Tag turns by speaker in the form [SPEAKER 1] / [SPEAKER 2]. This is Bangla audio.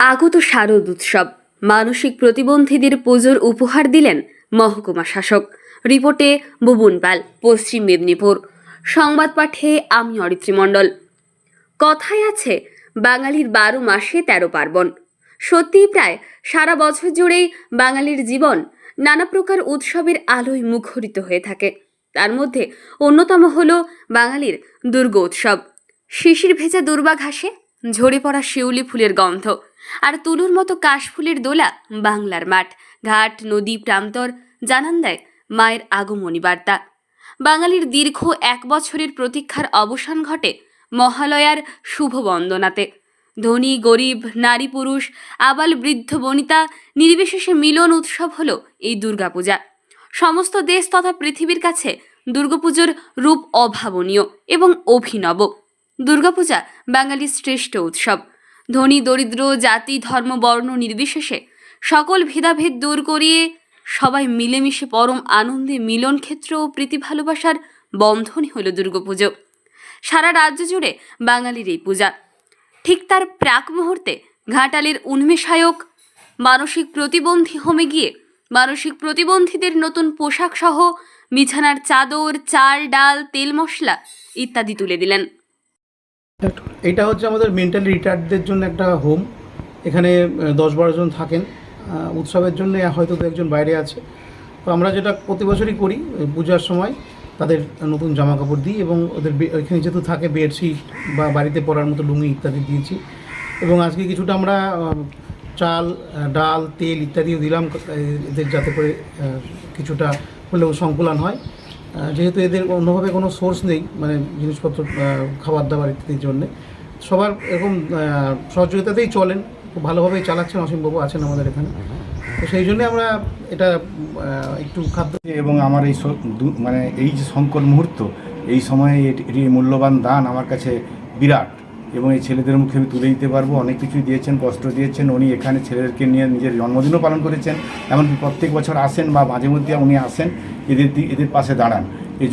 [SPEAKER 1] আগত শারদ উৎসব। মানসিক প্রতিবন্ধীদের পুজোর উপহার দিলেন মহকুমা শাসক। রিপোর্টে বুবুন পাল পশ্চিম মেদিনীপুর। সংবাদ পাঠে আমি অরিত্রী মণ্ডল। কথায় আছে, বাঙালির বারো মাসে তেরো পার্বণ। সত্যিই প্রায় সারা বছর জুড়েই বাঙালির জীবন নানা প্রকার উৎসবের আলোয় মুখরিত হয়ে থাকে। তার মধ্যে অন্যতম হল বাঙালির দুর্গ উৎসব শিশির ভেজা দুর্বা ঘাসে ঝরে পড়া শিউলি ফুলের গন্ধ। আর তুলুর মতো কাশফুলের দোলা বাংলার মাঠ, ঘাট, নদী, প্রান্তর জানান দেয় মায়ের আগমনী বার্তা। বাঙালির দীর্ঘ এক বছরের প্রতীক্ষার অবসান ঘটে মহালয়ার শুভ বন্দনাতে। ধনী, গরিব, নারী, পুরুষ, আবাল বৃদ্ধ, বনিতা, নির্বিশেষে মিলন উৎসব হল এই দুর্গাপূজা। সমস্ত দেশ তথা পৃথিবীর কাছে দুর্গাপুজোর রূপ অভাবনীয় এবং অভিনব। দুর্গাপূজা বাঙালির শ্রেষ্ঠ উৎসব। ধনী, দরিদ্র, জাতি, ধর্ম, বর্ণ নির্বিশেষে সকল ভেদাভেদ দূর করিয়ে সবাই মিলেমিশে পরম আনন্দে মিলন ক্ষেত্র ও প্রীতি ভালোবাসার বন্ধনই হলো দুর্গাপুজো। সারা রাজ্য জুড়ে বাঙালির এই পূজা। ঠিক তার প্রাক মুহূর্তে ঘাটালের উন্মেষায়ক মানসিক প্রতিবন্ধী হোমে গিয়ে মানসিক প্রতিবন্ধীদের নতুন পোশাক সহ বিছানার চাদর, চাল, ডাল, তেল মশলা ইত্যাদি তুলে দিলেন।
[SPEAKER 2] এটা হচ্ছে আমাদের মেন্টালি রিটায়ার্ডদের জন্য একটা হোম এখানে দশ বারো জন থাকেন। উৎসবের জন্য হয়তো দু একজন বাইরে আছে। তো আমরা যেটা প্রতি বছরই করি, পূজার সময় তাদের নতুন জামা কাপড় দিই এবং ওদের ওইখানে যেহেতু থাকে বেডশিট বা বাড়িতে পরার মতো লুঙ্গি ইত্যাদি দিয়েছি। এবং আজকে কিছুটা আমরা চাল ডাল, তেল ইত্যাদিও দিলাম। এদের যাতে করে কিছুটা হলেও সংকুলন হয়। যেহেতু এদের অন্যভাবে কোনো সোর্স নেই মানে জিনিসপত্র খাবার দাবার ইত্যাদির জন্যে, সবার এরকম সহযোগিতাতেই চলেন, খুব ভালোভাবেই চালাচ্ছেন, অসীমবাবু আছেন আমাদের এখানে। তো সেই জন্যে আমরা এটা একটু খাদ্য
[SPEAKER 3] এবং আমার এই মানে এই যে সংকট মুহূর্ত, এই সময়ে এটি মূল্যবান দান আমার কাছে বিরাট। এবং এই ছেলেদের মুখে আমি তুলে দিতে পারব। অনেক কিছুই দিয়েছেন, কষ্ট দিয়েছেন। উনি এখানে ছেলেদেরকে নিয়ে নিজের জন্মদিনও পালন করেছেন। এমনকি প্রত্যেক বছর আসেন বা মাঝে মধ্যে উনি আসেন। এদের এদের পাশে দাঁড়ান। এই